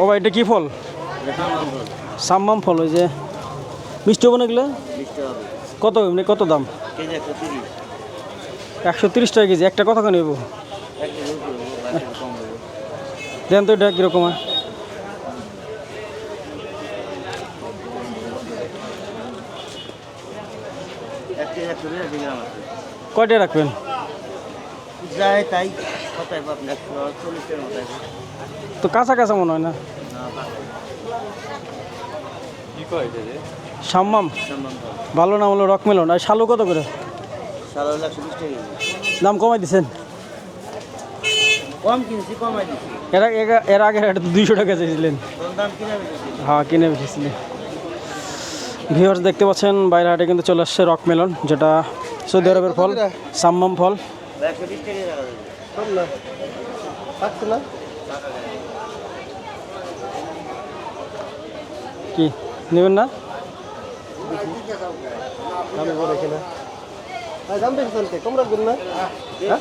ও ভাই, এটা কি ফল? সাম্মাম ফল, ওই যে মিষ্টি হব না এগুলো? কত এমনি কত দাম? একশো তিরিশ টাকা কেজি, একটা কত নেব দেন তো এটা কীরকম হয়? কয়টা রাখবেন? যায় তাই। তো কাঁচা কাঁচা মনে হয় না? সাম্মাম। ভালো নাম হলো রকমেলন আর শালু কত করে। দাম কমাই দিছেন? কম কিনছি কমাই দিচ্ছি এর আগে এর আগে এটা দুইশো টাকা চেয়েছিলেন হ্যাঁ কিনে বেশিছিলেন ভিউয়ার্স দেখতে পাচ্ছেন বাইরে হাটে কিন্তু চলে আসছে রকমেলন যেটা সৌদি আরবের ফল সাম্মাম ফল। একশো টাকা থাকছে না কি? নেবেন না? দাম বেশি চলছে কম রাখবেন না এটা